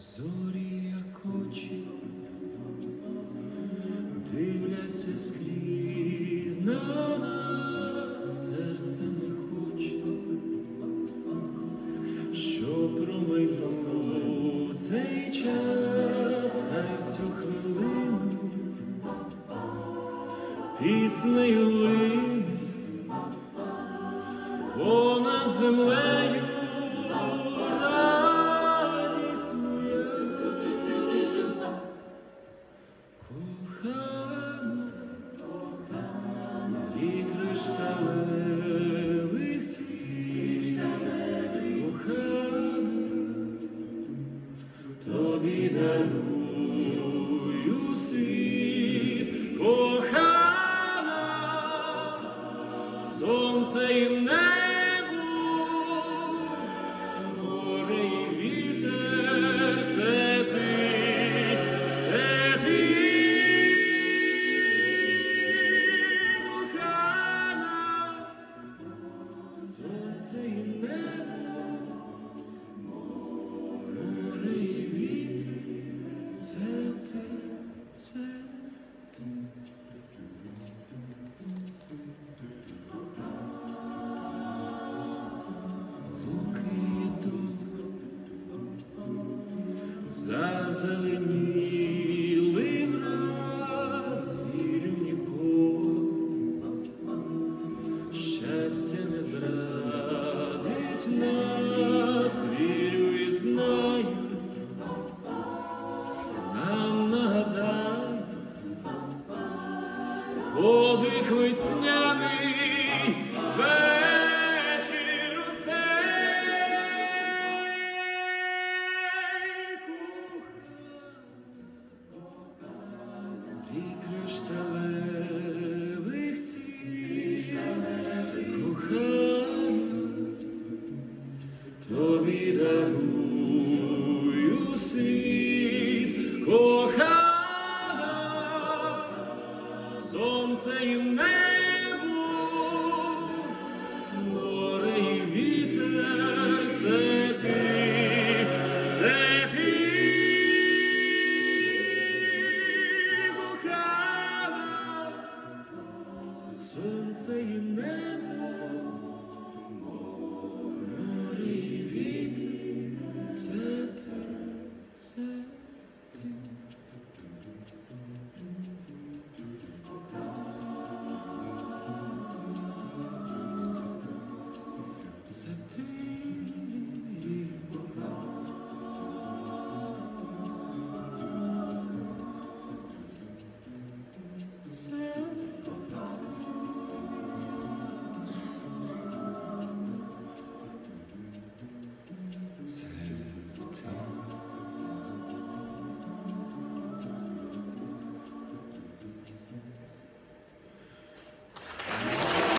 зорі, як очі, дивляться скрізь на нас, серце не хоче, що промайнув цей час, хай цю хвилину піснею лине понад землею тобі кохана, сонце і небо, зазеленіли враз вільні поля. Щастя не зрадить нас, вірю і знаю, нам нагадай, подих весняний. сонце і в небо.